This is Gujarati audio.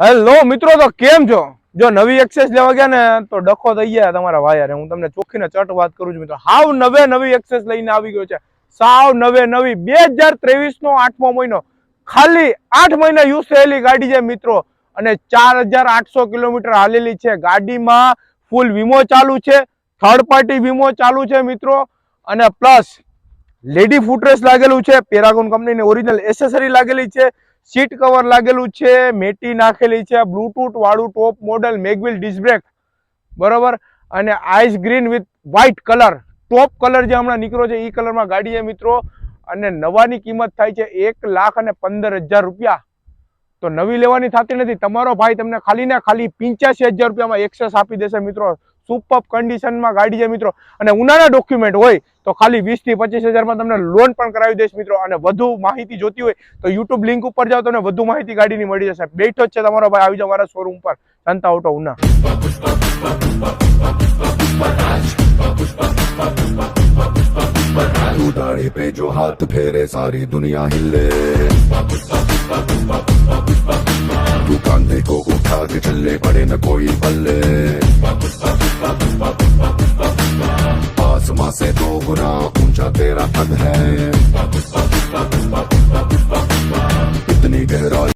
હેલો મિત્રો, તો કેમ છો? જો નવી એક્સેસ લેવા ગયા ને, તો ડખો થઈ ગયા તમારા વાયર. હું તમને ચોખ્ખીને ચટ વાત કરું છું મિત્રો. હાવ નવે નવી એક્સેસ લઈને આવી ગયો છે. સાવ નવે નવી. બે હજાર ત્રેવીસ નો આઠમો મહિનો. ખાલી આઠ મહિના યુઝ થયેલી ગાડી છે મિત્રો. અને ચાર હજાર આઠસો કિલોમીટર હાલેલી છે. ગાડીમાં ફૂલ વીમો ચાલુ છે. થર્ડ પાર્ટી વીમો ચાલુ છે મિત્રો. અને પ્લસ લેડી ફૂટરેસ લાગેલું છે. પેરાગોન કંપનીની ઓરિજિનલ એસેસરી લાગેલી છે. સીટ કવર લાગેલું છે, મેટી નાખેલી છે, બ્લૂટૂથ વાળું ટોપ મોડલ મેગવિલ ડિસ્બ્રેક બરોબર? અને ice green with white colour. Top colour જે હમણાં નીકળ્યો છે એ કલરમાં ગાડી છે મિત્રો. અને નવાની કિંમત થાય છે એક લાખ અને પંદર હજાર રૂપિયા. તો નવી લેવાની થતી નથી. તમારો ભાઈ તમને ખાલી ને ખાલી પિંચ્યાસી હજાર રૂપિયામાં એક્સેસ આપી દેશે મિત્રો. સુપર કન્ડિશનમાં ગાડી છે મિત્રો અને ઉનાળા ડોક્યુમેન્ટ હોય તો ખાલી વીસ થી પચીસ હજારમાં તમને લોન પણ કરાવી દઈશ મિત્રો અને વધુ માહિતી જોતી હોય તો યુટ્યુબ લિંક ઉપર જાઓ તમને વધુ માહિતી ગાડીની મળી જશે બેઠો જ છે તમારો ભાઈ આવી જાઓ મારા શોરૂમ પર સંતા ઓટો ઉના तू दाढ़ी पे जो हाथ फेरे सारी दुनिया हिले तू कांधे को उठा के चले पड़े न कोई पल्ले से दो गुना ऊंचा तेरा कद है